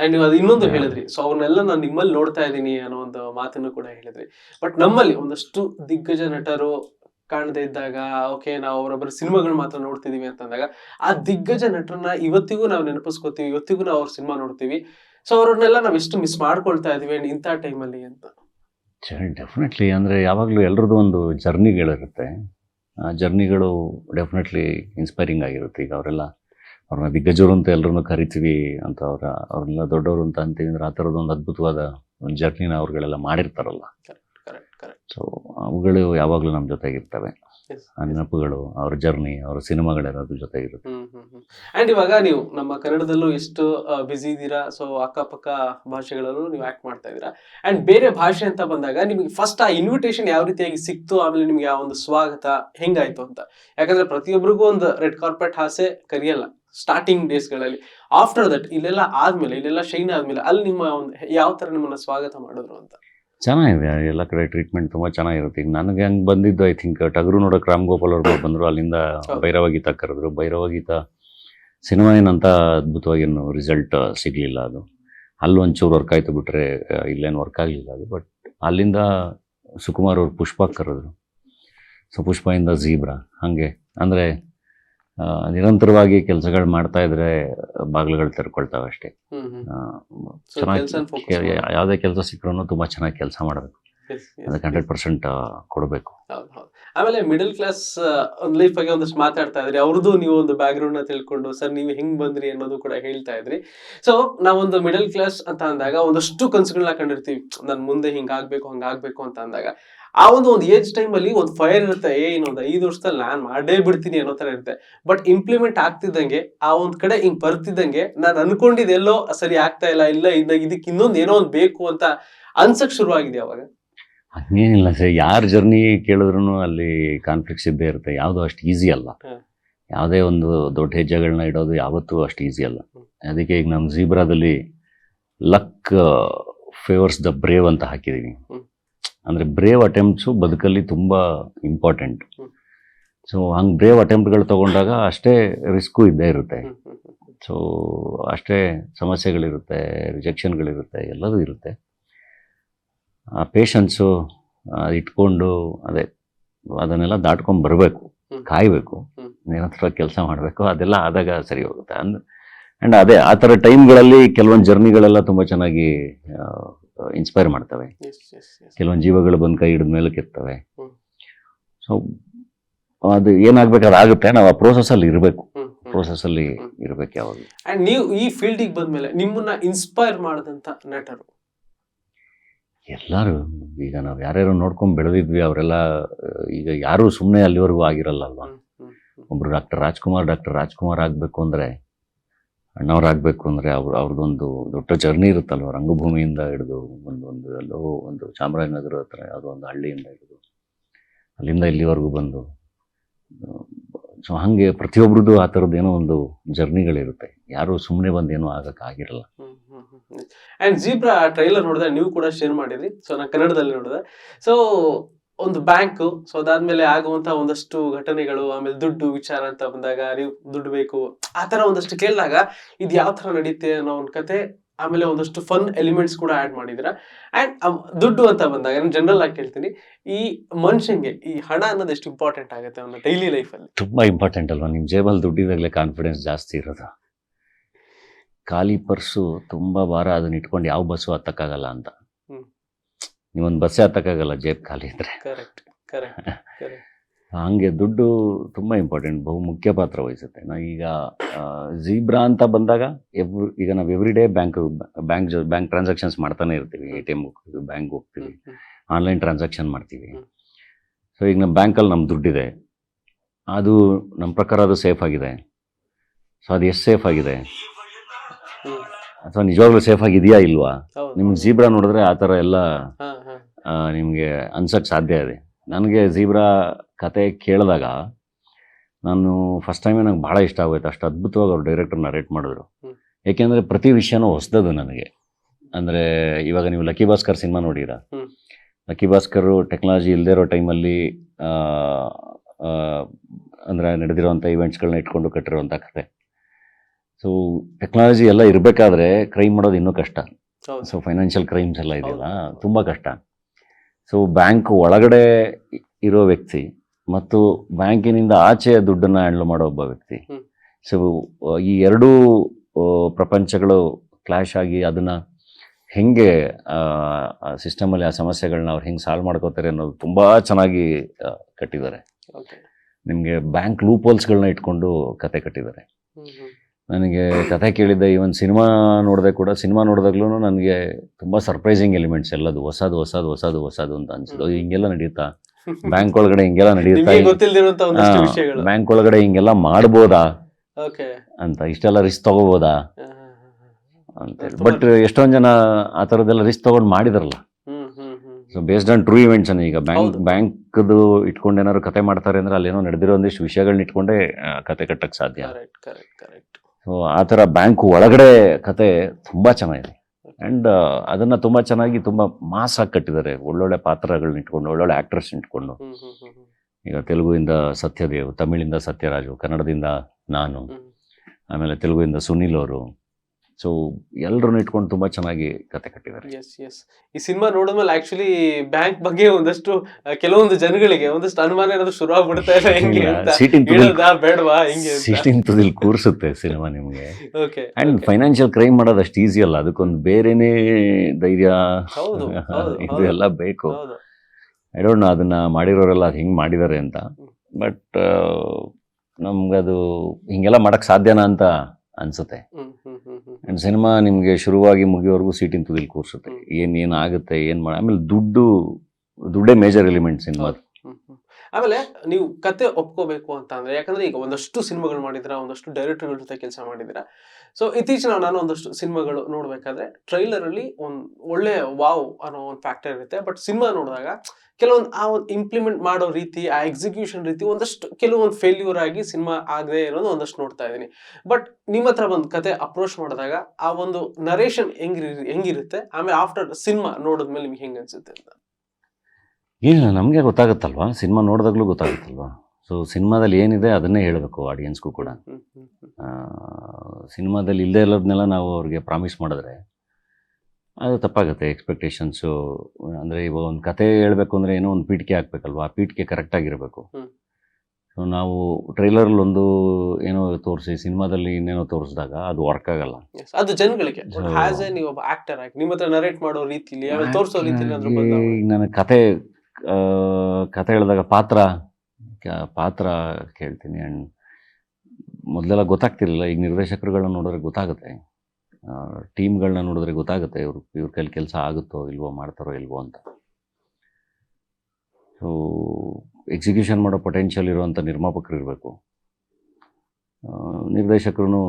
Speaker 3: ಅಂಡ್ ಅದು ಇನ್ನೊಂದು ಹೇಳಿದ್ರಿ. ಸೊ ಅವ್ರನ್ನೆಲ್ಲ ನಾನು ನಿಮ್ಮಲ್ಲಿ ನೋಡ್ತಾ ಇದ್ದೀನಿ ಅನ್ನೋ ಒಂದು ಮಾತನ್ನು ಕೂಡ ಹೇಳಿದ್ರಿ. ಬಟ್ ನಮ್ಮಲ್ಲಿ ಒಂದಷ್ಟು ದಿಗ್ಗಜ ನಟರು ಕಾಣದೇ ಇದ್ದಾಗ ಓಕೆ ನಾವು ಅವರೊಬ್ಬರ ಸಿನಿಮಾಗಳು ಮಾತ್ರ ನೋಡ್ತಿದೀವಿ ಅಂತಂದಾಗ ಆ ದಿಗ್ಗಜ ನಟರನ್ನ ಇವತ್ತಿಗೂ ನಾವು ನೆನಪಿಸ್ಕೋತೀವಿ ಇವತ್ತಿಗೂ ನಾವು ಅವ್ರ ಸಿನಿಮಾ ನೋಡ್ತೀವಿ. ಸೊ ಅವ್ರನ್ನೆಲ್ಲ ನಾವು ಎಷ್ಟು ಮಿಸ್ ಮಾಡ್ಕೊಳ್ತಾ ಇದೀವಿ ಅಂಡ್ ಇಂಥ ಟೈಮಲ್ಲಿ ಅಂತ.
Speaker 1: ಡೆಫಿನೆಟ್ಲಿ ಅಂದರೆ ಯಾವಾಗಲೂ ಎಲ್ರದ್ದು ಒಂದು ಜರ್ನಿಗಳಿರುತ್ತೆ ಆ ಜರ್ನಿಗಳು ಡೆಫಿನೆಟ್ಲಿ ಇನ್ಸ್ಪೈರಿಂಗ್ ಆಗಿರುತ್ತೆ. ಈಗ ಅವರೆಲ್ಲ ಅವ್ರನ್ನ ದಿಗ್ಗಜರು ಅಂತ ಎಲ್ಲರೂ ಕರಿತೀವಿ ಅಂತ ಅವ್ರ ಅವ್ರನ್ನ ದೊಡ್ಡವರು ಅಂತ ಅಂತೀವಿ ಅಂದ್ರೆ ಆ ಥರದ ಒಂದು ಅದ್ಭುತವಾದ ಒಂದು ಜರ್ನಿನ ಅವ್ರುಗಳೆಲ್ಲ ಮಾಡಿರ್ತಾರಲ್ಲ.
Speaker 3: ಕರೆಕ್ಟ್ ಕರೆಕ್ಟ್
Speaker 1: ಸೊ ಅವುಗಳು ಯಾವಾಗಲೂ ನಮ್ಮ ಜೊತೆಗಿರ್ತವೆ. ಆ ನೆನಪುಗಳು ಅವ್ರ ಜರ್ನಿ ಅವ್ರ ಸಿನಿಮಾಗಳೆಲ್ಲದ್ರ ಜೊತೆ ಇರುತ್ತೆ
Speaker 3: ಹ್ಮ್ ಹ್ಮ್ ಹ್ಮ್. ಅಂಡ್ ಇವಾಗ ನೀವು ನಮ್ಮ ಕನ್ನಡದಲ್ಲೂ ಎಷ್ಟು ಬಿಸಿ ಇದ್ದೀರಾ ಸೊ ಅಕ್ಕಪಕ್ಕ ಭಾಷೆಗಳಲ್ಲೂ ನೀವು ಆಕ್ಟ್ ಮಾಡ್ತಾ ಇದ್ದೀರಾ ಅಂಡ್ ಬೇರೆ ಭಾಷೆ ಅಂತ ಬಂದಾಗ ನಿಮಗೆ ಫಸ್ಟ್ ಆ ಇನ್ವಿಟೇಷನ್ ಯಾವ ರೀತಿಯಾಗಿ ಸಿಕ್ತು ಆಮೇಲೆ ನಿಮ್ಗೆ ಆ ಒಂದು ಸ್ವಾಗತ ಹೆಂಗಾಯ್ತು ಅಂತ? ಯಾಕಂದ್ರೆ ಪ್ರತಿಯೊಬ್ಬರಿಗೂ ಒಂದು ರೆಡ್ ಕಾರ್ಪೆಟ್ ಆಸೆ ಕರಿಯಲ್ಲ. ಸ್ಟಾರ್ಟಿಂಗ್ ಡೇಸ್ಗಳಲ್ಲಿ ಆಫ್ಟರ್ ದಟ್ ಇಲ್ಲೆಲ್ಲ ಆದ್ಮೇಲೆ ಇಲ್ಲೆಲ್ಲ ಶೈನ್ ಆದ್ಮೇಲೆ ಅಲ್ಲಿ ನಿಮ್ಮ ಒಂದು ಯಾವ ತರ ನಿಮ್ಮನ್ನ ಸ್ವಾಗತ ಮಾಡಿದ್ರು ಅಂತ?
Speaker 1: ಚೆನ್ನಾಗಿದೆ. ಎಲ್ಲ ಕಡೆ ಟ್ರೀಟ್ಮೆಂಟ್ ತುಂಬ ಚೆನ್ನಾಗಿರುತ್ತೆ. ಈಗ ನನಗೆ ಹಂಗೆ ಬಂದಿದ್ದು ಐ ಥಿಂಕ್ ಟಗರು ನೋಡೋಕೆ ರಾಮ್ ಗೋಪಾಲ್ ಅವ್ರು ಬಂದರು. ಅಲ್ಲಿಂದ
Speaker 3: ಭೈರವಗೀತ
Speaker 1: ಭೈರವ ಗೀತ ಕರೆದ್ರು. ಭೈರವ ಗೀತ ಸಿನಿಮಾ ಏನಂತ ಅದ್ಭುತವಾಗಿ ಏನು ರಿಸಲ್ಟ್ ಸಿಗಲಿಲ್ಲ ಅದು. ಅಲ್ಲಿ ಒಂಚೂರು ವರ್ಕ್ ಆಯಿತು ಬಿಟ್ಟರೆ ಇಲ್ಲೇನು ವರ್ಕ್ ಆಗಲಿಲ್ಲ ಅದು. ಬಟ್ ಅಲ್ಲಿಂದ ಸುಕುಮಾರ್ ಅವ್ರು ಪುಷ್ಪ ಕರೆದ್ರು. ಸೊ ಪುಷ್ಪದಿಂದ ಝೀಬ್ರಾ ಹಾಗೆ. ಅಂದರೆ ನಿರಂತರವಾಗಿ ಕೆಲಸಗಳು ಮಾಡ್ತಾ ಇದ್ರೆ ಬಾಗಿಲುಗಳು ತೆರ್ಕೊಳ್ತಾವೆ ಅಷ್ಟೇ. ಚೆನ್ನಾಗಿ ಯಾವುದೇ ಕೆಲಸ ಸಿಕ್ಕರೂ ತುಂಬಾ ಚೆನ್ನಾಗಿ ಕೆಲಸ ಮಾಡಬೇಕು. ಅದಕ್ಕೆ ಹಂಡ್ರೆಡ್ ಪರ್ಸೆಂಟ್ ಕೊಡಬೇಕು.
Speaker 3: ಆಮೇಲೆ ಮಿಡಲ್ ಕ್ಲಾಸ್ ಒಂದು ಲೈಫ್ ಬಗ್ಗೆ ಒಂದಷ್ಟು ಮಾತಾಡ್ತಾ ಇದ್ರಿ. ಅವ್ರದ್ದು ನೀವು ಒಂದು ಬ್ಯಾಕ್ ಗ್ರೌಂಡ್ನ ತಿಳ್ಕೊಂಡು ಸರ್ ನೀವು ಹೆಂಗ್ ಬಂದ್ರಿ ಅನ್ನೋದು ಕೂಡ ಹೇಳ್ತಾ ಇದ್ರಿ. ಸೊ ನಾವೊಂದು ಮಿಡಲ್ ಕ್ಲಾಸ್ ಅಂತ ಅಂದಾಗ ಒಂದಷ್ಟು ಕನಸುಗಳನ್ನ ಕಂಡಿರ್ತೀವಿ ನನ್ ಮುಂದೆ ಹಿಂಗಾಗ್ಬೇಕು ಆಗ್ಬೇಕು ಹಂಗ ಆಗ್ಬೇಕು ಅಂತ ಅಂದಾಗ ಆ ಒಂದು ಒಂದು ಏಜ್ ಟೈಮ್ ಅಲ್ಲಿ ಒಂದು ಫೈರ್ ಇರುತ್ತೆ ಏ ಇನ್ನೊಂದು ಐದು ವರ್ಷದಲ್ಲಿ ನಾನು ಮಾಡೇ ಬಿಡ್ತೀನಿ ಅನ್ನೋ ತರ ಇರುತ್ತೆ. ಬಟ್ ಇಂಪ್ಲಿಮೆಂಟ್ ಆಗ್ತಿದ್ದಂಗೆ ಆ ಒಂದ್ ಕಡೆ ಹಿಂಗ್ ಬರ್ತಿದ್ದಂಗೆ ನಾನು ಅನ್ಕೊಂಡಿದ್ದೆಲ್ಲೋ ಸರಿ ಆಗ್ತಾ ಇಲ್ಲ ಇಲ್ಲ ಇದ್ದಾಗ ಇದಕ್ಕೆ ಇನ್ನೊಂದು ಏನೋ ಒಂದು ಬೇಕು ಅಂತ ಅನ್ಸಕ್ ಶುರು ಆಗಿದೆ ಅವಾಗ
Speaker 1: ಹಂಗೇನಿಲ್ಲ ಸರ್ ಯಾರ ಜರ್ನಿ ಕೇಳಿದ್ರು ಅಲ್ಲಿ ಕಾನ್ಫ್ಲಿಕ್ಟ್ಸ್ ಇದ್ದೇ ಇರುತ್ತೆ. ಯಾವುದು ಅಷ್ಟು ಈಸಿ ಅಲ್ಲ. ಯಾವುದೇ ಒಂದು ದೊಡ್ಡ ಹೆಜ್ಜೆಗಳನ್ನ ಇಡೋದು ಯಾವತ್ತೂ ಅಷ್ಟು ಈಸಿ ಅಲ್ಲ. ಅದಕ್ಕೆ ಈಗ ನಮ್ಮ ಜೀಬ್ರಾದಲ್ಲಿ ಲಕ್ ಫೇವರ್ಸ್ ದ ಬ್ರೇವ್ ಅಂತ ಹಾಕಿದ್ದೀನಿ. ಅಂದರೆ ಬ್ರೇವ್ ಅಟೆಂಪ್ಟ್ಸು ಬದುಕಲ್ಲಿ ತುಂಬ ಇಂಪಾರ್ಟೆಂಟ್. ಸೊ ಹಂಗೆ ಬ್ರೇವ್ ಅಟೆಂಪ್ಟ್ಗಳು ತಗೊಂಡಾಗ ಅಷ್ಟೇ ರಿಸ್ಕು ಇದ್ದೇ ಇರುತ್ತೆ. ಸೊ ಅಷ್ಟೇ ಸಮಸ್ಯೆಗಳಿರುತ್ತೆ ರಿಜೆಕ್ಷನ್ಗಳಿರುತ್ತೆ ಎಲ್ಲದೂ ಇರುತ್ತೆ. ಆ ಪೇಷನ್ಸು ಇಟ್ಕೊಂಡು ಅದೇ ಅದನ್ನೆಲ್ಲ ದಾಟ್ಕೊಂಡು ಬರಬೇಕು ಕಾಯಬೇಕು. ನಿರಂತರ ಕೆಲಸ ಮಾಡಬೇಕು ಅದೆಲ್ಲ ಆದಾಗ ಸರಿ ಹೋಗುತ್ತೆ. ಅಂದ್ರೆ ಆ್ಯಂಡ್ ಅದೇ ಆ ಥರ ಟೈಮ್ಗಳಲ್ಲಿ ಕೆಲವೊಂದು ಜರ್ನಿಗಳೆಲ್ಲ ತುಂಬ ಚೆನ್ನಾಗಿ ಇನ್ಸ್ಪೈರ್ ಮಾಡ್ತವೆ. ಕೆಲವೊಂದು ಜೀವಗಳು ಬಂದು ಕೈ ಹಿಡಿದ ಮೇಲೆ ಕೆತ್ತವೆ. ಸೊ ಅದು ಏನಾಗ್ಬೇಕಾದ್ರೆ ಆಗುತ್ತೆ ನಾವು ಆ ಪ್ರೋಸೆಸ್ಸಲ್ಲಿ ಇರಬೇಕು. ಪ್ರೋಸೆಸ್ಸಲ್ಲಿ. ಇರಬೇಕು ಯಾವಾಗ
Speaker 3: ಅಂಡ್ ನೀವು ಈ ಫೀಲ್ಡಿಗೆ ಬಂದ್ಮೇಲೆ ನಿಮ್ಮನ್ನ ಇನ್ಸ್ಪೈರ್ ಮಾಡಿದಂತ ನಟರು
Speaker 1: ಎಲ್ಲರೂ ಈಗ ನಾವು ಯಾರ್ಯಾರು ನೋಡ್ಕೊಂಡು ಬೆಳೆದಿದ್ವಿ ಅವರೆಲ್ಲ ಈಗ ಯಾರೂ ಸುಮ್ಮನೆ ಅಲ್ಲಿವರೆಗೂ ಆಗಿರಲ್ಲ ಅಲ್ವಾ. ಒಬ್ರು ಡಾಕ್ಟರ್ ರಾಜ್ಕುಮಾರ್ ಡಾಕ್ಟರ್ ರಾಜ್ಕುಮಾರ್ ಆಗಬೇಕು ಅಂದರೆ ಅಣ್ಣವ್ರಾಗಬೇಕು ಅಂದರೆ ಅವ್ರು ಅವ್ರದ್ದೊಂದು ದೊಡ್ಡ ಜರ್ನಿ ಇರುತ್ತಲ್ವ? ರಂಗಭೂಮಿಯಿಂದ ಹಿಡಿದು ಒಂದು ಒಂದು ಎಲ್ಲೋ ಒಂದು ಚಾಮರಾಜನಗರ ಹತ್ರ ಯಾವುದೋ ಒಂದು ಹಳ್ಳಿಯಿಂದ ಹಿಡಿದು ಅಲ್ಲಿಂದ ಇಲ್ಲಿವರೆಗೂ ಬಂದು ಸೊ ಹಾಗೆ ಪ್ರತಿಯೊಬ್ಬರದ್ದು ಆ ಥರದ್ದು ಏನೋ ಒಂದು ಜರ್ನಿಗಳಿರುತ್ತೆ ಯಾರು ಸುಮ್ಮನೆ ಬಂದು ಏನೂ ಆಗೋಕ್ಕಾಗಿರಲ್ಲ
Speaker 3: ಆ್ಯಂಡ್ ಜೀಬ್ರಾ ಟ್ರೈಲರ್ ನೋಡಿದ್ರೆ ನೀವು ಕೂಡ ಶೇರ್ ಮಾಡಿದ್ರಿ. ಸೊ ನಾನು ಕನ್ನಡದಲ್ಲಿ ನೋಡಿದೆ. ಸೊ ಒಂದು ಬ್ಯಾಂಕು ಸೊ ಅದಾದ್ಮೇಲೆ ಆಗುವಂತ ಒಂದಷ್ಟು ಘಟನೆಗಳು, ಆಮೇಲೆ ದುಡ್ಡು ವಿಚಾರ ಅಂತ ಬಂದಾಗ ಅರಿವು, ದುಡ್ಡು ಬೇಕು, ಆ ತರ ಒಂದಷ್ಟು ಕೇಳಿದಾಗ ಇದು ಯಾವ ತರ ನಡೀತೆ ಅನ್ನೋ ಒಂದು ಕತೆ, ಆಮೇಲೆ ಒಂದಷ್ಟು ಫನ್ ಎಲಿಮೆಂಟ್ಸ್ ಕೂಡ ಆಡ್ ಮಾಡಿದ್ರ ಅಂಡ್ ದುಡ್ಡು ಅಂತ ಬಂದಾಗ, ನಾನು ಜನರಲ್ ಆಗಿ ಕೇಳ್ತೀನಿ, ಈ ಮನುಷ್ಯಂಗೆ ಈ ಹಣ ಅನ್ನೋದು ಎಷ್ಟು ಇಂಪಾರ್ಟೆಂಟ್ ಆಗುತ್ತೆ ಅವನ ಡೈಲಿ ಲೈಫಲ್ಲಿ
Speaker 1: ತುಂಬ ಇಂಪಾರ್ಟೆಂಟ್ ಅಲ್ವಾ? ನಿಮ್ಮ ಜೇಬಲ್ಲಿ ದುಡ್ಡಿದಾಗಲೇ ಕಾನ್ಫಿಡೆನ್ಸ್ ಜಾಸ್ತಿ ಇರೋದು. ಖಾಲಿ ಪರ್ಸು ತುಂಬ ಭಾರ ಅದನ್ನ ಇಟ್ಕೊಂಡು ಯಾವ ಬಸ್ಸು ಹತ್ತಕ್ಕಾಗಲ್ಲ ಅಂತ. ನೀವೊಂದು ಬಸ್ ಹತ್ತಕ್ಕಾಗಲ್ಲ ಜೇಬ್ ಖಾಲಿ ಇದ್ರೆ. ಹಾಗೆ ದುಡ್ಡು ತುಂಬ ಇಂಪಾರ್ಟೆಂಟ್ ಬಹು ಮುಖ್ಯ ಪಾತ್ರ ವಹಿಸುತ್ತೆ. ನಾವು ಈಗ ಝೀಬ್ರಾ ಅಂತ ಬಂದಾಗ ಎವ್ರಿ ಈಗ ನಾವು every day bank bank bank transactions ಮಾಡ್ತಾನೆ ಇರ್ತೀವಿ. ಎ ಟಿ ಎಂ ಹೋಗ್ತೀವಿ ಬ್ಯಾಂಕ್ ಹೋಗ್ತೀವಿ ಆನ್ಲೈನ್ ಟ್ರಾನ್ಸಾಕ್ಷನ್ ಮಾಡ್ತೀವಿ. ಸೊ ಈಗ ನಮ್ಮ ಬ್ಯಾಂಕಲ್ಲಿ ನಮ್ಮ ದುಡ್ಡಿದೆ. ಅದು ನಮ್ಮ ಪ್ರಕಾರ ಅದು ಸೇಫ್ ಆಗಿದೆ. ಸೊ ಅದು ಎಷ್ಟು ಸೇಫ್ ಆಗಿದೆ? ಅಥವಾ ನಿಜವಾಗ್ಲೂ ಸೇಫ್ ಆಗಿದೆಯಾ ಇಲ್ವಾ? ನಿಮ್ಗೆ ಝೀಬ್ರಾ ನೋಡಿದ್ರೆ ಆ ಥರ ಎಲ್ಲ ನಿಮಗೆ ಅನ್ಸಕ್ಕೆ ಸಾಧ್ಯ ಇದೆ. ನನಗೆ ಜೀಬ್ರಾ ಕತೆ ಕೇಳಿದಾಗ ನಾನು ಫಸ್ಟ್ ಟೈಮೇ ನಂಗೆ ಭಾಳ ಇಷ್ಟ ಆಗೋಯ್ತು. ಅಷ್ಟು ಅದ್ಭುತವಾಗಿ ಅವ್ರು ಡೈರೆಕ್ಟರ್ ನರೇಟ್ ಮಾಡಿದ್ರು. ಏಕೆಂದರೆ ಪ್ರತಿ ವಿಷಯನೂ ಹೊಸದದು ನನಗೆ. ಅಂದರೆ ಇವಾಗ ನೀವು ಲಕ್ಕಿ ಭಾಸ್ಕರ್ ಸಿನಿಮಾ ನೋಡಿರಾ. ಲಕ್ಕಿ ಭಾಸ್ಕರ್ ಟೆಕ್ನಾಲಜಿ ಇಲ್ಲದೆ ಇರೋ ಟೈಮಲ್ಲಿ ಅಂದರೆ ನಡೆದಿರುವಂಥ ಇವೆಂಟ್ಸ್ಗಳನ್ನ ಇಟ್ಕೊಂಡು ಕಟ್ಟಿರುವಂಥ ಕತೆ. ಸೊ ಟೆಕ್ನಾಲಜಿ ಎಲ್ಲ ಇರಬೇಕಾದ್ರೆ ಕ್ರೈಮ್ ಮಾಡೋದು ಇನ್ನೂ ಕಷ್ಟ. ಸೊ ಫೈನಾನ್ಷಿಯಲ್ ಕ್ರೈಮ್ಸ್ ಎಲ್ಲ ಇದೆಯಲ್ಲ. ತುಂಬ ಕಷ್ಟ. ಸೊ ಬ್ಯಾಂಕ್ ಒಳಗಡೆ ಇರೋ ವ್ಯಕ್ತಿ ಮತ್ತು ಬ್ಯಾಂಕಿನಿಂದ ಆಚೆಯ ದುಡ್ಡನ್ನು ಹ್ಯಾಂಡಲ್ ಮಾಡೋ ಒಬ್ಬ ವ್ಯಕ್ತಿ. ಸೊ ಈ ಎರಡೂ ಪ್ರಪಂಚಗಳು ಕ್ಲಾಶ್ ಆಗಿ ಅದನ್ನು ಹೆಂಗೆ ಸಿಸ್ಟಮಲ್ಲಿ ಆ ಸಮಸ್ಯೆಗಳನ್ನ ಅವ್ರು ಹೆಂಗೆ ಸಾಲ್ವ್ ಮಾಡ್ಕೋತಾರೆ ಅನ್ನೋದು ತುಂಬ ಚೆನ್ನಾಗಿ ಕಟ್ಟಿದ್ದಾರೆ. ನಿಮಗೆ ಬ್ಯಾಂಕ್ ಲೂಪೋಲ್ಸ್ಗಳನ್ನ ಇಟ್ಕೊಂಡು ಕತೆ ಕಟ್ಟಿದ್ದಾರೆ. ನನಗೆ ಕಥೆ ಕೇಳಿದ್ದೆ ಒಂದು ಸಿನಿಮಾ ನೋಡಿದೆ ಕೂಡ ಸಿನಿಮಾ ನೋಡಿದಾಗ್ಲೂ ನನಗೆ ತುಂಬ ಸರ್ಪ್ರೈಸಿಂಗ್ ಎಲಿಮೆಂಟ್ಸ್ ಎಲ್ಲದು. ಹೊಸದು ಹೊಸದು ಹೊಸದು ಹೊಸದು ಅಂತ ಅನ್ಸಿದ್ದು. ಹಿಂಗೆಲ್ಲ ನಡೆಯುತ್ತಾ ಬ್ಯಾಂಕ್ ಒಳಗಡೆ ಹಿಂಗೆಲ್ಲ ನಡೆಯುತ್ತಾ ಬ್ಯಾಂಕ್ ಒಳಗಡೆ ಹಿಂಗೆಲ್ಲ ಮಾಡ್ಬೋದಾ? ಅಂತ ಇಷ್ಟೆಲ್ಲ ರಿಸ್ಕ್ ತಗೋಬೋದಾ? ಅಂತ ಬಟ್ ಎಷ್ಟೊಂದು ಜನ ಆ ಥರದ್ದೆಲ್ಲ ರಿಸ್ಕ್ ತಗೊಂಡು ಮಾಡಿದಾರಲ್ಲ. So based on true events ಅನ್ನ ಈಗ ಬ್ಯಾಂಕ್. ಬ್ಯಾಂಕ್ದು ಇಟ್ಕೊಂಡು ಏನಾದ್ರು ಕತೆ ಮಾಡ್ತಾರೆ ಅಂದ್ರೆ ಅಲ್ಲೇನೋ ನಡೆದಿರೋ ಒಂದಿಷ್ಟು ವಿಷಯಗಳನ್ನ ಇಟ್ಕೊಂಡೇ ಕತೆ ಕಟ್ಟಕ್ಕೆ ಸಾಧ್ಯ.
Speaker 3: ಕರೆಕ್ಟ್ ಕರೆಕ್ಟ್ ಕರೆಕ್ಟ್
Speaker 1: ಸೊ ಆ ಥರ ಬ್ಯಾಂಕ್ ಒಳಗಡೆ ಕತೆ ತುಂಬಾ ಚೆನ್ನಾಗಿದೆ. ಅಂಡ್ ಅದನ್ನ ತುಂಬಾ ಚೆನ್ನಾಗಿ ತುಂಬಾ ಮಾಸ್ ಆಗಿ ಕಟ್ಟಿದ್ದಾರೆ. ಒಳ್ಳೊಳ್ಳೆ ಪಾತ್ರಗಳನ್ನ ಇಟ್ಕೊಂಡು ಒಳ್ಳೊಳ್ಳೆ ಆ್ಯಕ್ಟ್ರೆಸ್ ಇಟ್ಕೊಂಡು. ಈಗ ತೆಲುಗುವಿಂದ ಸತ್ಯದೇವ್ ತಮಿಳಿಂದ ಸತ್ಯರಾಜು ಕನ್ನಡದಿಂದ ನಾನು. ಆಮೇಲೆ ತೆಲುಗುವಿಂದ ಸುನಿಲ್ ಅವರು ಸೊ ಎಲ್ಲರನ್ನು ಇಟ್ಕೊಂಡು ತುಂಬಾ ಚೆನ್ನಾಗಿ ಕತೆ ಕಟ್ಟಿದ್ದಾರೆ.
Speaker 3: ಎಸ್ ಎಸ್ ಈ ಸಿನಿಮಾ ನೋಡಿದ್ಮೇಲೆ ಆಕ್ಚುಲಿ ಬ್ಯಾಂಕ್ ಬಗ್ಗೆ ಒಂದಷ್ಟು ಕೆಲವೊಂದು ಜನಗಳಿಗೆ ಒಂದಷ್ಟು ಅನುಮಾನ ಏನಾದ್ರು ಶುರು ಆಗ್ಬಿಡ್ತಾ ಇಲ್ಲ ಹೆಂಗೆ ಅಂತ.
Speaker 1: ಸೀಟಿಂಗ್
Speaker 3: ಬೇಡವಾ ಹಿಂಗೆ
Speaker 1: ಸೀಟಿಂಗ್ ತುದಿಲ್ ಕೂರಿಸುತ್ತೆ ಸಿನಿಮಾ ನಿಮಗೆ.
Speaker 3: ಓಕೆ
Speaker 1: ಅಂಡ್ ಫೈನಾನ್ಷಿಯಲ್ ಕ್ರೈಮ್ ಮಾಡೋದು ಅಷ್ಟು ಈಸಿ ಅಲ್ಲ ಅದಕ್ಕೊಂದು ಬೇರೆನೇ ಧೈರ್ಯ ಇದು ಎಲ್ಲ *laughs* ಬೇಕು. ಐ ಡೋಂಟ್ ನೋ ಅದನ್ನ ಮಾಡಿರೋರೆಲ್ಲ ಅದು ಹಿಂಗೆ ಮಾಡಿದ್ದಾರೆ ಅಂತ. ಬಟ್ ನಮ್ಗದು ಹಿಂಗೆಲ್ಲ ಮಾಡಕ್ ಸಾಧ್ಯನಾ ಅಂತ ಅನ್ಸುತ್ತೆ. ಅಂಡ್ ಸಿನಿಮಾ ನಿಮಗೆ ಶುರುವಾಗಿ ಮುಗಿಯೋವರೆಗೂ ಸೀಟಿನ ತುದಿಲ್ ಕೂರ್ಸುತ್ತೆ. ಏನು ಏನು ಆಗುತ್ತೆ ಏನು ಮಾಡಿ ಆಮೇಲೆ ದುಡ್ಡು ದುಡ್ಡೇ ಮೇಜರ್ ಎಲಿಮೆಂಟ್
Speaker 3: ಸಿನಿಮಾದ. ಆಮೇಲೆ ನೀವು ಕತೆ ಒಪ್ಕೋಬೇಕು ಅಂತ ಅಂದ್ರೆ ಯಾಕಂದ್ರೆ ಈಗ ಒಂದಷ್ಟು ಸಿನಿಮಾಗಳು ಮಾಡಿದ್ರೆ ಒಂದಷ್ಟು ಡೈರೆಕ್ಟರ್ಗಳ ಜೊತೆ ಕೆಲಸ ಮಾಡಿದ್ರೆ ಸೊ ಇತ್ತೀಚಿನ ನಾನು ಒಂದಷ್ಟು ಸಿನಿಮಾಗಳು ನೋಡಬೇಕಾದ್ರೆ ಟ್ರೈಲರ್ ಅಲ್ಲಿ ಒಳ್ಳೆಯ ಒಳ್ಳೆ ವಾವ್ ಅನ್ನೋ ಒಂದು ಫ್ಯಾಕ್ಟರ್ ಇರುತ್ತೆ. ಬಟ್ ಸಿನಿಮಾ ನೋಡಿದಾಗ ಕೆಲವೊಂದು ಆ ಒಂದು ಇಂಪ್ಲಿಮೆಂಟ್ ಮಾಡೋ ರೀತಿ ಆ ಎಕ್ಸಿಕ್ಯೂಷನ್ ರೀತಿ ಒಂದಷ್ಟು ಕೆಲವೊಂದು ಫೇಲ್ಯೂರ್ ಆಗಿ ಸಿನಿಮಾ ಆಗದೆ ಇರೋದು ಒಂದಷ್ಟು ನೋಡ್ತಾ ಇದ್ದೀನಿ. ಬಟ್ ನಿಮ್ಮ ಹತ್ರ ಒಂದು ಕತೆ ಅಪ್ರೋಚ್ ಮಾಡಿದಾಗ ಆ ಒಂದು ನರೇಷನ್ ಹೆಂಗಿರಿ ಹೆಂಗಿರುತ್ತೆ? ಆಮೇಲೆ ಆಫ್ಟರ್ ಸಿನಿಮಾ ನೋಡಿದ್ಮೇಲೆ ನಿಮ್ಗೆ ಹೆಂಗೆ ಅನಿಸುತ್ತೆ ಅಂತ.
Speaker 1: ಇಲ್ಲ ನಮಗೆ ಗೊತ್ತಾಗುತ್ತಲ್ವಾ? ಸಿನಿಮಾ ನೋಡಿದಾಗಲೂ ಗೊತ್ತಾಗುತ್ತಲ್ವಾ? ಸೊ ಸಿನಿಮಾದಲ್ಲಿ ಏನಿದೆ ಅದನ್ನೇ ಹೇಳಬೇಕು ಆಡಿಯನ್ಸ್ಗೂ ಕೂಡ. ಸಿನಿಮಾದಲ್ಲಿ ಇಲ್ಲದೆ ಇರೋದನ್ನೆಲ್ಲ ನಾವು ಅವ್ರಿಗೆ ಪ್ರಾಮಿಸ್ ಮಾಡಿದ್ರೆ ಅದು ತಪ್ಪಾಗುತ್ತೆ ಎಕ್ಸ್ಪೆಕ್ಟೇಷನ್ಸು ಅಂದರೆ ಇವಾಗ ಒಂದು ಕತೆ ಹೇಳಬೇಕು ಅಂದರೆ ಏನೋ ಒಂದು ಪೀಠಿಕೆ ಹಾಕ್ಬೇಕಲ್ವಾ? ಆ ಪೀಠಿಕೆ ಕರೆಕ್ಟಾಗಿರಬೇಕು. ಸೊ ನಾವು ಟ್ರೈಲರ್ಲೊಂದು ಒಂದು ಏನೋ ತೋರಿಸಿ ಸಿನಿಮಾದಲ್ಲಿ ಇನ್ನೇನೋ ತೋರಿಸಿದಾಗ ಅದು ವರ್ಕ್ ಆಗಲ್ಲ.
Speaker 3: ಅದು ಜನಗಳಿಗೆ. ಆಸ್ ಎ ನೀವು ಆಕ್ಟರ್ ಆಗಿ ನಿಮ್ಮ ಹತ್ರ ನರೇಟ್ ಮಾಡೋ ರೀತಿಲಿ ತೋರಿಸೋ ರೀತಿಲಿ ಬಂದ
Speaker 1: ಈಗ ನನ್ನ ಕತೆ ಕತೆ ಹೇಳಿದಾಗ ಪಾತ್ರ ಪಾತ್ರ ಕೇಳ್ತೀನಿ. ಅಂಡ್ ಮೊದಲೆಲ್ಲ ಗೊತ್ತಾಗ್ತಿರಲಿಲ್ಲ. ಈಗ ನಿರ್ದೇಶಕರುಗಳನ್ನ ನೋಡಿದ್ರೆ ಗೊತ್ತಾಗುತ್ತೆ. ಟೀಮ್ಗಳನ್ನ ನೋಡಿದ್ರೆ ಗೊತ್ತಾಗುತ್ತೆ ಇವ್ರು, ಇವ್ರ ಕೈಲಿ ಕೆಲಸ ಆಗುತ್ತೋ ಇಲ್ವೋ ಮಾಡ್ತಾರೋ ಇಲ್ವೋ ಅಂತ. ಸೊ ಎಕ್ಸಿಕ್ಯೂಷನ್ ಮಾಡೋ ಪೊಟೆನ್ಷಿಯಲ್ ಇರುವಂಥ ನಿರ್ಮಾಪಕರು ಇರಬೇಕು. ನಿರ್ದೇಶಕರು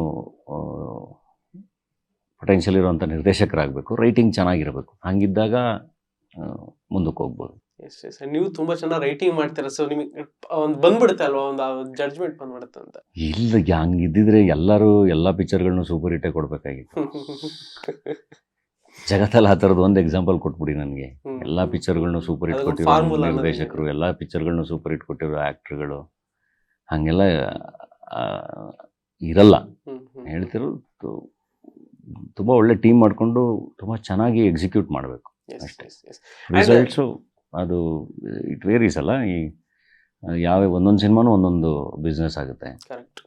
Speaker 1: ಪೊಟೆನ್ಷಿಯಲ್ ಇರುವಂಥ ನಿರ್ದೇಶಕರಾಗಬೇಕು. ರೈಟಿಂಗ್ ಚೆನ್ನಾಗಿರಬೇಕು. ಹಾಗಿದ್ದಾಗ ಮುಂದಕ್ಕೆ ಹೋಗ್ಬೋದು.
Speaker 3: ಎಸ್ ಎಸ್ ನೀವು ತುಂಬಾ ಚೆನ್ನಾಗಿ ರೈಟಿಂಗ್ ಮಾಡ್ತೀರಾ ಸೊ ನಿಮಗೆ ಒಂದು ಬಂದ್ಬಿಡುತ್ತೆ ಅಲ್ವಾ ಒಂದು ಜಡ್ಜ್ಮೆಂಟ್ ಬಂದ್ಬಿಡುತ್ತೆ ಅಂತ?
Speaker 1: ಇಲ್ಲ ಹಂಗಿದ್ದಿದ್ರೆ ಎಲ್ಲರೂ ಎಲ್ಲ ಪಿಕ್ಚರ್ಗಳನ್ನು ಸೂಪರ್ ಹಿಟ್ಟೇ ಕೊಡಬೇಕಾಗಿತ್ತು. *laughs* ಜಗತ್ತಲ್ಲಿ ಆ ಥರದ್ದು ಒಂದು ಎಕ್ಸಾಂಪಲ್ ಕೊಟ್ಬಿಡಿ ನನಗೆ. ಎಲ್ಲ ಪಿಕ್ಚರ್ಗಳನ್ನು ಸೂಪರ್ ಹಿಟ್ ಕೊಟ್ಟಿರೋ ನಿರ್ದೇಶಕರು ಎಲ್ಲ ಪಿಕ್ಚರ್ಗಳನ್ನೂ ಸೂಪರ್ ಹಿಟ್ ಕೊಟ್ಟಿರೋ ಆ್ಯಕ್ಟ್ರ್ಗಳು ಹಾಗೆಲ್ಲ ಇರಲ್ಲ. ಹೇಳ್ತಿರೋದು ತುಂಬ ಒಳ್ಳೆ ಟೀಮ್ ಮಾಡಿಕೊಂಡು ತುಂಬ ಚೆನ್ನಾಗಿ ಎಕ್ಸಿಕ್ಯೂಟ್ ಮಾಡಬೇಕು. ಅಷ್ಟೇ. ರಿಸಲ್ಟ್ಸು ಅದು ಇಟ್ ವೇರೀಸ್ ಅಲ್ಲ. ಈ ಯಾವ ಒಂದೊಂದು ಸಿನಿಮಾನು ಒಂದೊಂದು ಬಿಸ್ನೆಸ್ ಆಗುತ್ತೆ.
Speaker 3: ಕರೆಕ್ಟ್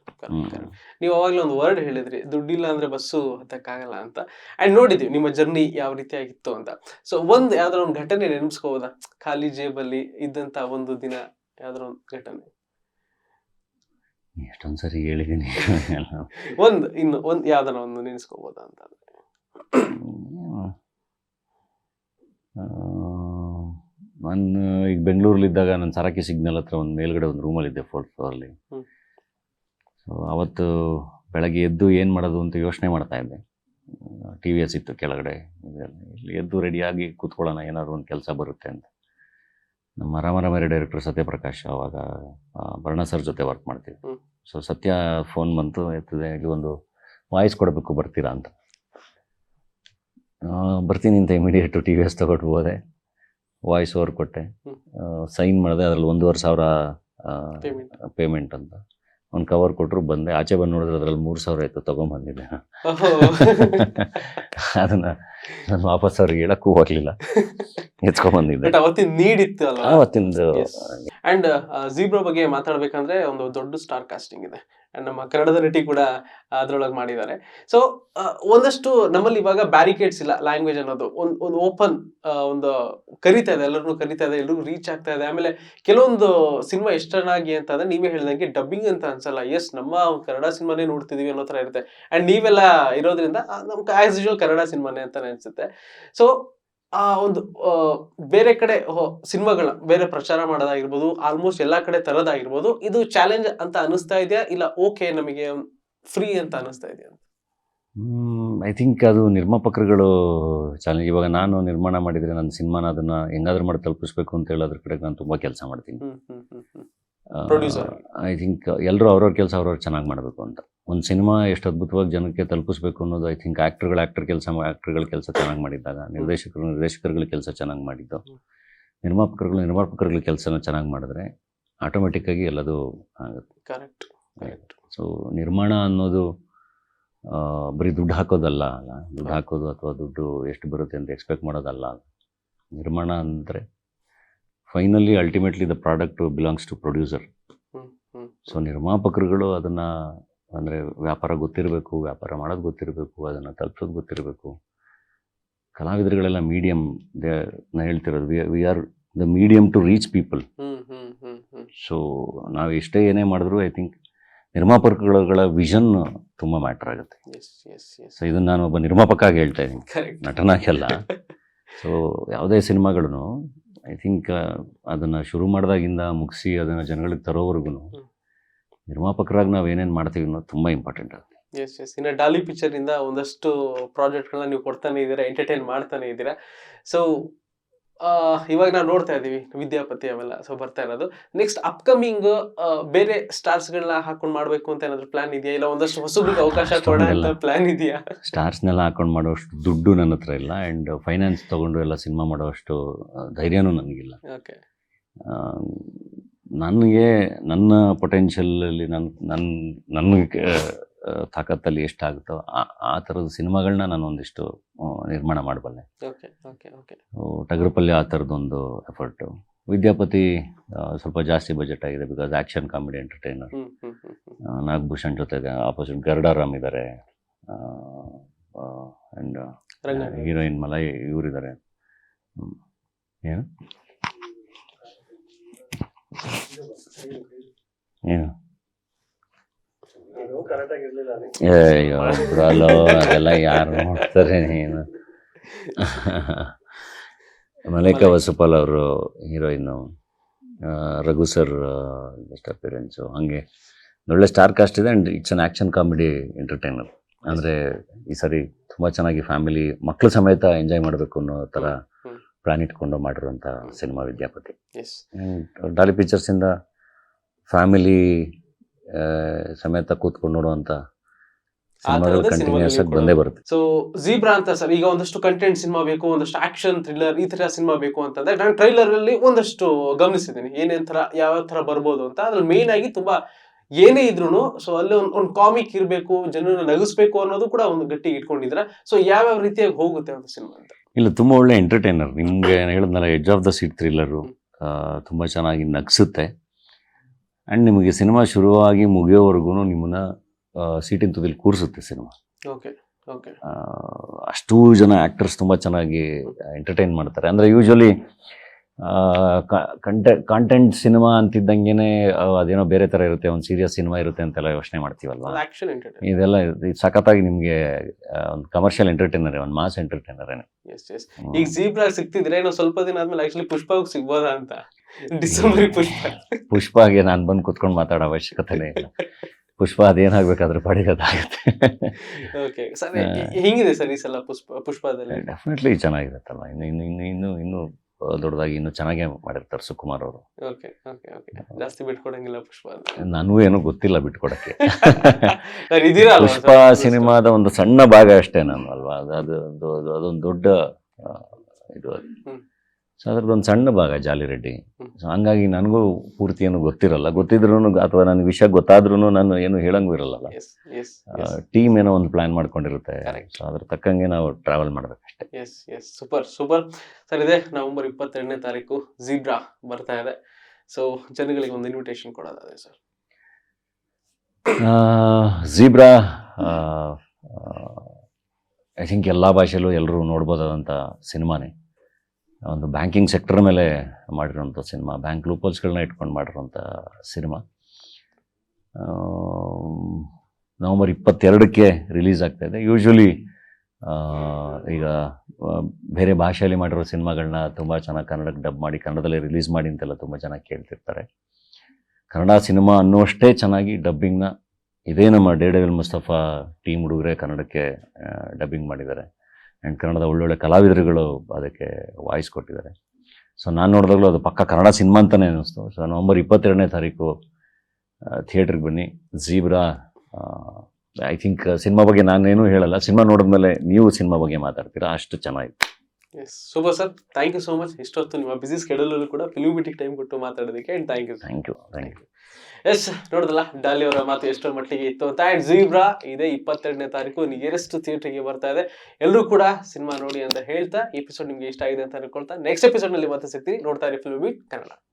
Speaker 3: ನೀವು ಅವಾಗಲೇ ಒಂದು ವರ್ಡ್ ಹೇಳಿದ್ರಿ ದುಡ್ಡಿಲ್ಲ ಅಂದ್ರೆ ಬಸ್ಸು ಹತ್ತಕ್ಕಾಗಲ್ಲ ಅಂತ. ಅಂಡ್ ನೋಡಿದ್ದೀವಿ ನಿಮ್ಮ ಜರ್ನಿ ಯಾವ ರೀತಿ ಆಗಿತ್ತು ಅಂತ. ಸೊ ಒಂದು ಯಾವ್ದಾರ ಒಂದು ಘಟನೆ ನೆನಪಿಸ್ಕೋಬೋದಾ? ಖಾಲಿ ಜೇಬಲ್ಲಿ ಇದ್ದಂತ ಒಂದು ದಿನ ಯಾವ್ದಾರ ಒಂದು ಘಟನೆ.
Speaker 1: ಎಷ್ಟೊಂದು ಸರಿ ಹೇಳಿದ್ದೀನಿ
Speaker 3: ಒಂದು ಇನ್ನು ಒಂದು ಯಾವ್ದಾರ ಒಂದು ನೆನೆಸ್ಕೋಬೋದಾ ಅಂತ
Speaker 1: ನಾನು ಈಗ ಬೆಂಗಳೂರಲ್ಲಿದ್ದಾಗ ನಾನು ಸರಕಿ ಸಿಗ್ನಲ್ ಹತ್ರ ಒಂದು ಮೇಲ್ಗಡೆ ಒಂದು ರೂಮಲ್ಲಿದ್ದೆ ಫೋರ್ತ್ ಫ್ಲೋರಲ್ಲಿ. ಸೊ ಅವತ್ತು ಬೆಳಗ್ಗೆ ಎದ್ದು ಏನು ಮಾಡೋದು ಅಂತ ಯೋಚನೆ ಮಾಡ್ತಾ ಇದ್ದೆ. ಟಿ ವಿ ಎಸ್ ಇತ್ತು ಕೆಳಗಡೆ. ಇಲ್ಲಿ ಎದ್ದು ರೆಡಿಯಾಗಿ ಕೂತ್ಕೊಳ್ಳೋಣ ಏನಾದರೂ ಒಂದು ಕೆಲಸ ಬರುತ್ತೆ ಅಂತ. ನಮ್ಮ ರಾಮರಾಮರಿ ಡೈರೆಕ್ಟರ್ ಸತ್ಯಪ್ರಕಾಶ್ ಅವಾಗ ಭರಣ ಸರ್ ಜೊತೆ ವರ್ಕ್ ಮಾಡ್ತಿದ್ದೆ
Speaker 3: ಹ್ಮ್.
Speaker 1: ಸೊ ಸತ್ಯ ಫೋನ್ ಬಂತು ಎತ್ತದೆ ಇಲ್ಲಿ ಒಂದು ವಾಯ್ಸ್ ಕೊಡಬೇಕು ಬರ್ತೀರಾ ಅಂತ. ಬರ್ತೀನಿ ಅಂತ ಇಮಿಡಿಯೇಟು ಟಿ ವಿ ಎಸ್ ತಗೊಂಡು ಹೋದೆ. ವಾಯ್ಸ್ ಓವರ್ ಕೊಟ್ಟೆ. ಸೈನ್ ಮಾಡಿದೆ ಅದರಲ್ಲಿ ಒಂದೂವರೆ ಸಾವಿರ
Speaker 3: ಪೇಮೆಂಟ್
Speaker 1: ಅಂತ. ಒಂದು ಕವರ್ ಕೊಟ್ಟರು ಬಂದೆ. ಆಚೆ ಬಂದು ನೋಡಿದ್ರೆ ಅದರಲ್ಲಿ ಮೂರು ಸಾವಿರ ಆಯಿತು ತೊಗೊಂಬಂದಿದ್ದೆ. *laughs* ಅದನ್ನ ನಾನು ವಾಪಸ್ ಅವ್ರಿಗೆ ಹೇಳಕ್ಕೂ ಹೋಗಲಿಲ್ಲ. ಎತ್ಕೊಂಡ್
Speaker 3: ಬಂದಿದ್ದೆ ಅವತ್ತಿನ ನೀಡ್ ಇತ್ತು ಅಲ್ವಾ?
Speaker 1: ಆವತ್ತಿಂದು
Speaker 3: ಅಂಡ್ ಜೀಬ್ರೋ ಬಗ್ಗೆ ಮಾತಾಡ್ಬೇಕಂದ್ರೆ ಒಂದು ದೊಡ್ಡ ಸ್ಟಾರ್ ಕಾಸ್ಟಿಂಗ್ ಇದೆ. ನಮ್ಮ ಕನ್ನಡದ ನಟಿ ಕೂಡ ಅದರೊಳಗೆ ಮಾಡಿದ್ದಾರೆ. ಸೊ ಒಂದಷ್ಟು ನಮ್ಮಲ್ಲಿ ಇವಾಗ ಬ್ಯಾರಿಕೇಡ್ಸ್ ಇಲ್ಲ ಲ್ಯಾಂಗ್ವೇಜ್ ಅನ್ನೋದು. ಒಂದು ಒಂದು ಓಪನ್ ಒಂದು ಕರಿತಾ ಇದೆ ಎಲ್ಲರನ್ನೂ ಕರಿತಾ ಇದೆ ಎಲ್ಲರೂ ರೀಚ್ ಆಗ್ತಾ ಇದೆ. ಆಮೇಲೆ ಕೆಲವೊಂದು ಸಿನಿಮಾ ಎಷ್ಟು ಅಂತ ಅಂದ್ರೆ ನೀವೇ ಹೇಳಿದಂಗೆ ಡಬ್ಬಿಂಗ್ ಅಂತ ಅನ್ಸಲ್ಲ. ಎಸ್ ನಮ್ಮ ಕನ್ನಡ ಸಿನಿಮಾನೇ ನೋಡ್ತಿದೀವಿ ಅನ್ನೋ ಥರ ಇರುತ್ತೆ. ಆ್ಯಂಡ್ ನೀವೆಲ್ಲ ಇರೋದ್ರಿಂದ ನಮ್ಗೆ ಆ್ಯಸ್ ಯೂಶುವಲ್ ಕನ್ನಡ ಸಿನಿಮಾನೇ ಅಂತಲೇ ಅನಿಸುತ್ತೆ. ಸೊ ಆ ಒಂದು ಬೇರೆ ಕಡೆ ಸಿನಿಮಾಗಳ ಬೇರೆ ಪ್ರಚಾರ ಮಾಡೋದಾಗಿರ್ಬೋದು ಆಲ್ಮೋಸ್ಟ್ ಎಲ್ಲಾ ಕಡೆ ತರೋದಾಗಿರ್ಬೋದು ಇದು ಚಾಲೆಂಜ್ ಅಂತ ಅನಿಸ್ತಾ ಇದೆಯಾ? ಇಲ್ಲ ಓಕೆ ನಮಗೆ ಫ್ರೀ ಅಂತ ಅನಿಸ್ತಾ ಇದೆಯಾ?
Speaker 1: ಐ ಥಿಂಕ್ ಅದು ನಿರ್ಮಾಪಕರುಗಳು ಚಾಲೆಂಜ್ ಇವಾಗ ನಾನು ನಿರ್ಮಾಣ ಮಾಡಿದರೆ ನನ್ನ ಸಿನಿಮಾನ ಅದನ್ನ ಹೆಂಗಾದ್ರೂ ಮಾಡಿ ತಲುಪಿಸ್ಬೇಕು ಅಂತ ಹೇಳೋದ್ರ ಕಡೆ ನಾನು ತುಂಬ ಕೆಲಸ ಮಾಡ್ತೀನಿ. ಐ ಥಿಂಕ್ ಎಲ್ಲರೂ ಅವ್ರವ್ರ ಕೆಲಸ ಅವ್ರವ್ರು ಚೆನ್ನಾಗಿ ಮಾಡಬೇಕು ಅಂತ. ಒಂದು ಸಿನಿಮಾ ಎಷ್ಟು ಅದ್ಭುತವಾಗಿ ಜನಕ್ಕೆ ತಲುಪಿಸ್ಬೇಕು ಅನ್ನೋದು ಐ ಥಿಂಕ್ ಆ್ಯಕ್ಟರ್ಗಳು ಆ್ಯಕ್ಟರ್ ಕೆಲಸ ಆ್ಯಕ್ಟರ್ಗಳ ಕೆಲಸ ಚೆನ್ನಾಗಿ ಮಾಡಿದ್ದಾಗ ನಿರ್ದೇಶಕರು ನಿರ್ದೇಶಕರುಗಳ ಕೆಲಸ ಚೆನ್ನಾಗಿ ಮಾಡಿದ್ದು. ನಿರ್ಮಾಪಕರುಗಳು ನಿರ್ಮಾಪಕರುಗಳ ಕೆಲಸನ ಚೆನ್ನಾಗಿ ಮಾಡಿದ್ರೆ ಆಟೋಮೆಟಿಕ್ಕಾಗಿ ಎಲ್ಲದು ಆಗುತ್ತೆ.
Speaker 3: ಕರೆಕ್ಟ್ ಕರೆಕ್ಟ್
Speaker 1: ಸೊ ನಿರ್ಮಾಣ ಅನ್ನೋದು ಬರೀ ದುಡ್ಡು ಹಾಕೋದಲ್ಲ ಅಲ್ಲ? ದುಡ್ಡು ಹಾಕೋದು ಅಥವಾ ದುಡ್ಡು ಎಷ್ಟು ಬರುತ್ತೆ ಅಂತ ಎಕ್ಸ್ಪೆಕ್ಟ್ ಮಾಡೋದಲ್ಲ ನಿರ್ಮಾಣ ಅಂದರೆ finally ultimately the product belongs to producer so ನಿರ್ಮಾಪಕರುಗಳು ಅದನ್ನು ಅಂದರೆ ವ್ಯಾಪಾರ ಗೊತ್ತಿರಬೇಕು ವ್ಯಾಪಾರ ಮಾಡೋದು ಗೊತ್ತಿರಬೇಕು ಅದನ್ನು ತಲುಪಿಸೋದು ಗೊತ್ತಿರಬೇಕು. ಕಲಾವಿದರುಗಳೆಲ್ಲ ಮೀಡಿಯಮ್ ನಾ ಹೇಳ್ತಿರೋದು. We are the medium to reach people so ನಾವು ಎಷ್ಟೇ ಏನೇ ಮಾಡಿದ್ರು ಐ ಥಿಂಕ್ ನಿರ್ಮಾಪಕಗಳ ವಿಷನ್ ತುಂಬ ಮ್ಯಾಟರ್ ಆಗುತ್ತೆ. ಸೊ ಇದನ್ನು ನಾನು ಒಬ್ಬ ನಿರ್ಮಾಪಕ ಆಗಿ ಹೇಳ್ತಾ ಇದ್ದೀನಿ.
Speaker 3: ಕರೆಕ್ಟ್
Speaker 1: ನಟನಾಗಿ ಅಲ್ಲ ಸೊ *laughs* ಯಾವುದೇ ಸಿನಿಮಾಗಳನ್ನು ಐ ಥಿಂಕ್ ಅದನ್ನು ಶುರು ಮಾಡಿದಾಗಿಂದ ಮುಗಿಸಿ ಅದನ್ನು ಜನಗಳಿಗೆ ತರೋವರೆಗೂ ನಿರ್ಮಾಪಕರಾಗಿ ನಾವು ಏನೇನು ಮಾಡ್ತೀವಿ ಅನ್ನೋದು ತುಂಬ ಇಂಪಾರ್ಟೆಂಟ್ ಆಗುತ್ತೆ.
Speaker 3: ಎಸ್ ಎಸ್ ಇನ್ನು ಡಾಲಿ ಪಿಕ್ಚರಿಂದ ಒಂದಷ್ಟು ಪ್ರಾಜೆಕ್ಟ್ಗಳನ್ನ ನೀವು ಕೊಡ್ತಾನೆ ಇದ್ದೀರಾ ಎಂಟರ್ಟೈನ್ ಮಾಡ್ತಾನೆ ಇದ್ದೀರಾ. ಸೊ ಇವಾಗ ನಾವು ನೋಡ್ತಾ ಇದ್ದೀವಿ ವಿದ್ಯಾಪತಿ ಅವೆಲ್ಲ. ಸೊ ಬರ್ತಾ ಇರೋದು. ನೆಕ್ಸ್ಟ್ ಅಪ್ಕಮಿಂಗ್ ಬೇರೆ ಸ್ಟಾರ್ಸ್ಗಳನ್ನ ಹಾಕೊಂಡು ಮಾಡಬೇಕು ಅಂತ ಏನಾದ್ರು ಪ್ಲಾನ್ ಇದೆಯಾ? ಇಲ್ಲ ಒಂದಷ್ಟು ಹೊಸಬ್ರಿಗೆ ಅವಕಾಶ
Speaker 1: ಕೊಡೋಲ್ಲ.
Speaker 3: ಪ್ಲಾನ್ ಇದೆಯಾ?
Speaker 1: ಸ್ಟಾರ್ಸ್ನೆಲ್ಲ ಹಾಕೊಂಡು ಮಾಡೋಷ್ಟು ದುಡ್ಡು ನನ್ನ ಹತ್ರ ಇಲ್ಲ. ಆ್ಯಂಡ್ ಫೈನಾನ್ಸ್ ತೊಗೊಂಡು ಎಲ್ಲ ಸಿನಿಮಾ ಮಾಡೋಷ್ಟು ಧೈರ್ಯನೂ ನನಗಿಲ್ಲ.
Speaker 3: ಓಕೆ
Speaker 1: ನನಗೆ ನನ್ನ ಪೊಟೆನ್ಷಿಯಲಲ್ಲಿ ನನ್ನ ನನ್ನ ನನ್ನ ಆ, ತಾಕತ್ತಲ್ಲಿ ಎಷ್ಟಾಗುತ್ತೋ ಆ ಆ ಥರದ ಸಿನಿಮಾಗಳನ್ನ ನಾನು ಒಂದಿಷ್ಟು ನಿರ್ಮಾಣ ಮಾಡಬಲ್ಲೆ. ಟಗರಪಲ್ಲಿ ಆ ಥರದ್ದೊಂದು ಎಫರ್ಟು ವಿದ್ಯಾಪತಿ ಸ್ವಲ್ಪ ಜಾಸ್ತಿ ಬಜೆಟ್ ಆಗಿದೆ because action comedy entertainer Nagabhushan ಜೊತೆಗೆ ಆಪೋಸಿಟ್ ಗರ್ಡಾರಾಮ್ ಇದ್ದಾರೆ ಆ್ಯಂಡ್. ಹೀರೋಯಿನ್ ಮಲೈ ಇವರಿದ್ದಾರೆ ಏನು? ಏನು? ಅಯ್ಯೋ ಬ್ರಲೋ ಅದೆಲ್ಲ ಯಾರು ನೋಡ್ತಾರೆ ನೀನು? ಮಲೈಕಾ ವಸುಪಾಲ್ ಅವರು heroine Raghu sir best appearance ಹಾಗೆ ಒಳ್ಳೆ ಸ್ಟಾರ್ ಕಾಸ್ಟ್ ಇದೆ and it's an action comedy entertainer ಅಂದರೆ ಈ ಸರಿ ತುಂಬ ಚೆನ್ನಾಗಿ ಫ್ಯಾಮಿಲಿ ಮಕ್ಕಳು ಸಮೇತ ಎಂಜಾಯ್ ಮಾಡಬೇಕು ಅನ್ನೋ ಥರ. ಪ್ಲಾನ್ ಇಟ್ಕೊಂಡು ಮಾಡಿರುವಂಥ ಸಿನಿಮಾ ವಿದ್ಯಾಪತಿ.
Speaker 3: ಎಸ್
Speaker 1: ಡಾಲಿ ಪಿಕ್ಚರ್ಸಿಂದ ಫ್ಯಾಮಿಲಿ ಸಮೇತ ಕೂತ್ಕೊಂಡು ನೋಡುವಂಥ ಸಿನಿಮಾಗಳು ಕಂಟಿನ್ಯೂಸ್ ಆಗಿ ಬಂದೇ ಬರುತ್ತೆ.
Speaker 3: ಸೊ ಜೀಬ್ರಾ ಅಂತ ಸರ್ ಈಗ ಒಂದಷ್ಟು ಕಂಟೆಂಟ್ ಸಿನಿಮಾ ಬೇಕು ಒಂದಷ್ಟು ಆಕ್ಷನ್ ಥ್ರಿಲ್ಲರ್ ಈ ತರ ಸಿನಿಮಾ ಬೇಕು ಅಂತಂದ್ರೆ ನಾನು ಟ್ರೈಲರ್ ಅಲ್ಲಿ ಒಂದಷ್ಟು ಗಮನಿಸಿದ್ದೀನಿ. ಏನೇನ್ ತರ ಯಾವ ತರ ಬರ್ಬೋದು ಅಂತ. ಅದ್ರಲ್ಲಿ ಮೇನ್ ಆಗಿ ತುಂಬಾ ಏನೇ ಇದ್ರು ಸೊ ಅಲ್ಲಿ ಒಂದು ಒಂದು ಕಾಮಿಕ್ ಇರಬೇಕು ಜನರನ್ನ ನಗಿಸ್ಬೇಕು ಅನ್ನೋದು ಕೂಡ ಒಂದು ಗಟ್ಟಿ ಇಟ್ಕೊಂಡಿದ್ರ ಸೊ ಯಾವ್ಯಾವ ರೀತಿಯಾಗಿ ಹೋಗುತ್ತೆ ಒಂದು ಸಿನಿಮಾ ಅಂತ?
Speaker 1: ಇಲ್ಲ ತುಂಬ ಒಳ್ಳೆ ಎಂಟರ್ಟೈನರ್ ನಿಮಗೆ ಹೇಳಿದ್ನಲ್ಲ edge of the seat thriller ತುಂಬ ಚೆನ್ನಾಗಿ ನಗಿಸುತ್ತೆ. ಆ್ಯಂಡ್ ನಿಮಗೆ ಸಿನಿಮಾ ಶುರುವಾಗಿ ಮುಗಿಯೋವರೆಗೂ ನಿಮ್ಮನ್ನ ಸೀಟಿನ ತುದಿಲಿ ಕೂರಿಸುತ್ತೆ ಸಿನಿಮಾ.
Speaker 3: ಓಕೆ ಓಕೆ
Speaker 1: ಅಷ್ಟೂ ಜನ ಆ್ಯಕ್ಟರ್ಸ್ ತುಂಬ ಚೆನ್ನಾಗಿ ಎಂಟರ್ಟೈನ್ ಮಾಡ್ತಾರೆ. ಅಂದರೆ ಯೂಶ್ವಲಿ ಕಂಟೆ ಕಾಂಟೆಂಟ್ ಸಿನಿಮಾ ಅಂತಿದ್ದಂಗೆ ಅದೇನೋ ಬೇರೆ ಥರ ಇರುತ್ತೆ ಒಂದು ಸೀರಿಯಸ್ ಸಿನಿಮಾ ಇರುತ್ತೆ ಅಂತೆಲ್ಲ ಯೋಚನೆ ಮಾಡ್ತೀವಲ್ವ? ಇದೆಲ್ಲ ಇದು ಸಖತ್ತಾಗಿ ನಿಮಗೆ ಒಂದು ಕಮರ್ಷಿಯಲ್ ಎಂಟರ್ಟೈನರ್ ಒಂದು ಮಾಸ್ ಎಂಟರ್ಟೈನರ್
Speaker 3: ಎಸ್ ಎಸ್ ಈಗ ಜೀಬ್ರಾ ಸಿಗ್ತಿದ್ರೆ ಏನೋ ಸ್ವಲ್ಪ ದಿನ ಆದ್ಮೇಲೆ ಆಕ್ಚುಲಿ ಪುಷ್ಪ ಸಿಗ್ಬೋದಾ ಅಂತ. ಡಿಸೆಂಬರ್ ಪುಷ್ಪ.
Speaker 1: ಪುಷ್ಪಗೆ ನಾನು ಬಂದು ಕುತ್ಕೊಂಡು ಮಾತಾಡೋ ಅವಶ್ಯಕತೆನೇ ಇಲ್ಲ. ಪುಷ್ಪ ಅದೇನಾಗಬೇಕಾದ್ರೂ ಪಡೆಯೋದಾಗುತ್ತೆ.
Speaker 3: Okay sir. ಹಿಂಗಿದೆ ಸರ್ ಈ ಸಲ ಪುಷ್ಪ ಪುಷ್ಪದಲ್ಲಿ?
Speaker 1: ಡೆಫಿನೆಟ್ಲಿ ಚೆನ್ನಾಗಿರುತ್ತಲ್ಲ ಇನ್ನು ಇನ್ನು ಇನ್ನು ಇನ್ನು ಇನ್ನು ದೊಡ್ಡದಾಗಿ ಇನ್ನು ಚೆನ್ನಾಗೇ ಮಾಡಿರ್ತಾರೆ ಸುಕುಮಾರ್ ಅವರು.
Speaker 3: ಓಕೆ ಓಕೆ ಓಕೆ ಜಾಸ್ತಿ ಬಿಟ್ಕೊಡಂಗಿಲ್ಲ ಪುಷ್ಪ
Speaker 1: ನನಗೂ ಏನೂ ಗೊತ್ತಿಲ್ಲ ಬಿಟ್ಕೊಡಕ್ಕೆ. *laughs* ಪುಷ್ಪ ಸಿನಿಮಾದ ಒಂದು ಸಣ್ಣ ಭಾಗ ಅಷ್ಟೇ ನಾನು ಅಲ್ವಾ? ಅದು ಅದು ಅದು- ಅದು- ಅದೊಂದು ದೊಡ್ಡ ಇದು. ಸೊ ಅದ್ರದ್ದೊಂದು ಸಣ್ಣ ಭಾಗ ಜಾಲಿ ರೆಡ್ಡಿ ಸೊ ಹಂಗಾಗಿ ನನಗೂ ಪೂರ್ತಿ ಏನು ಗೊತ್ತಿರಲ್ಲ ಗೊತ್ತಿದ್ರು ಅಥವಾ ನನಗೆ ವಿಷಯ ಗೊತ್ತಾದ್ರೂ ನಾನು ಏನು ಹೇಳಂಗೂ ಇರಲ್ಲ ಟೀಮ್ ಏನೋ ಒಂದು ಪ್ಲಾನ್ ಮಾಡ್ಕೊಂಡಿರುತ್ತೆ. ಸೊ ಅದ್ರ ತಕ್ಕಂಗೆ ನಾವು travel ಮಾಡಬೇಕಷ್ಟೇ.
Speaker 3: Yes yes super super sir ಇದೆ ನವೆಂಬರ್ ಇಪ್ಪತ್ತೆರಡನೇ ತಾರೀಕು ಜೀಬ್ರಾ ಬರ್ತಾ ಇದೆ. ಸೊ ಜನಗಳಿಗೆ ಒಂದು ಇನ್ವಿಟೇಷನ್ ಕೊಡೋದಾದ್ರೆ ಸರ್
Speaker 1: ಝೀಬ್ರಾ ಐ ಥಿಂಕ್ ಎಲ್ಲ ಭಾಷೆಯಲ್ಲೂ ಎಲ್ಲರೂ ನೋಡ್ಬೋದಾದಂಥ ಸಿನಿಮಾನೇ. ಒಂದು ಬ್ಯಾಂಕಿಂಗ್ ಸೆಕ್ಟರ್ ಮೇಲೆ ಮಾಡಿರೋಂಥ ಸಿನಿಮಾ ಬ್ಯಾಂಕ್ ಲೂಪಲ್ಸ್ಗಳನ್ನ ಇಟ್ಕೊಂಡು ಮಾಡಿರೋಂಥ ಸಿನಿಮಾ ನವಂಬರ್ ಇಪ್ಪತ್ತೆರಡಕ್ಕೆ ರಿಲೀಸ್ ಆಗ್ತಾ ಇದೆ. ಯೂಶ್ವಲಿ ಈಗ ಬೇರೆ ಭಾಷೆಯಲ್ಲಿ ಮಾಡಿರೋ ಸಿನಿಮಾಗಳನ್ನ ತುಂಬ ಚೆನ್ನಾಗಿ ಕನ್ನಡಕ್ಕೆ ಡಬ್ ಮಾಡಿ, ಕನ್ನಡದಲ್ಲಿ ರಿಲೀಸ್ ಮಾಡಿ ಅಂತೆಲ್ಲ ತುಂಬ ಚೆನ್ನಾಗಿ ಕೇಳ್ತಿರ್ತಾರೆ. ಕನ್ನಡ ಸಿನಿಮಾ ಅನ್ನುವಷ್ಟೇ ಚೆನ್ನಾಗಿ ಡಬ್ಬಿಂಗ್ನ ಇದೇ ನಮ್ಮ ಡೇಡವಿಲ್ ಮುಸ್ತಫಾ ಟೀಮ್ ಹುಡುಗರೇ ಕನ್ನಡಕ್ಕೆ ಡಬ್ಬಿಂಗ್ ಮಾಡಿದ್ದಾರೆ. ಆ್ಯಂಡ್ ಕನ್ನಡದ ಒಳ್ಳೊಳ್ಳೆ ಕಲಾವಿದರುಗಳು ಅದಕ್ಕೆ ವಾಯ್ಸ್ ಕೊಟ್ಟಿದ್ದಾರೆ. ಸೊ ನಾನು ನೋಡಿದಾಗಲೂ ಅದು ಪಕ್ಕ ಕನ್ನಡ ಸಿನಿಮಾ ಅಂತಲೇ ಅನ್ನಿಸ್ತು. ಸೊ ನವಂಬರ್ ಇಪ್ಪತ್ತೆರಡನೇ ತಾರೀಕು ಥಿಯೇಟ್ರಿಗೆ ಬನ್ನಿ. ಜೀಬ್ರಾ ಐ ಥಿಂಕ್ ಸಿನಿಮಾ ಬಗ್ಗೆ ನಾನೇನು ಹೇಳಲ್ಲ. ಸಿನಿಮಾ ನೋಡಿದ್ಮೇಲೆ ನೀವು ಸಿನಿಮಾ ಬಗ್ಗೆ ಮಾತಾಡ್ತೀರಾ? ಅಷ್ಟು ಚೆನ್ನಾಗಿತ್ತು.
Speaker 3: Yes super sir thank you so much ಇಷ್ಟೊತ್ತು ನಿಮ್ಮ ಬಿಸಿ ಸ್ಕೆಡ್ಯೂಲ್ ಕೂಡ ಫಿಲ್ಮ್ ಬಿಟಿಗೆ ಟೈಮ್ ಕೊಟ್ಟು ಮಾತಾಡೋದಕ್ಕೆ and thank you
Speaker 1: thank you thank you
Speaker 3: yes ನೋಡಿದಲ್ಲ Daali ಅವರ ಮಾತು ಎಷ್ಟರ ಮಟ್ಟಿಗೆ ಇತ್ತು ಅಂತ. ಆ್ಯಂಡ್ ಜೀಬ್ರಾ ಇದೇ ಇಪ್ಪತ್ತೆರಡನೇ ತಾರೀಕು. ನಿಯರೆಸ್ಟ್ ಥಿಯೇಟ್ರಿಗೆ ಬರ್ತಾ ಇದೆ. ಎಲ್ಲರೂ ಕೂಡ ಸಿನಿಮಾ ನೋಡಿ ಅಂತ ಹೇಳ್ತಾ ಈ ಎಪಿಸೋಡ್ ನಿಮ್ಗೆ ಇಷ್ಟ ಆಗಿದೆ ಅಂತ ಅನ್ಕೊಳ್ತಾ ನೆಕ್ಸ್ಟ್ ಎಪಿಸೋಡ್ನಲ್ಲಿ ಮತ್ತೆ ಸಿಗ್ತೀನಿ. ನೋಡ್ತಾ ಇರಿ ಫಿಲ್ಮ್ ಬೀಟ್ ಕನ್ನಡ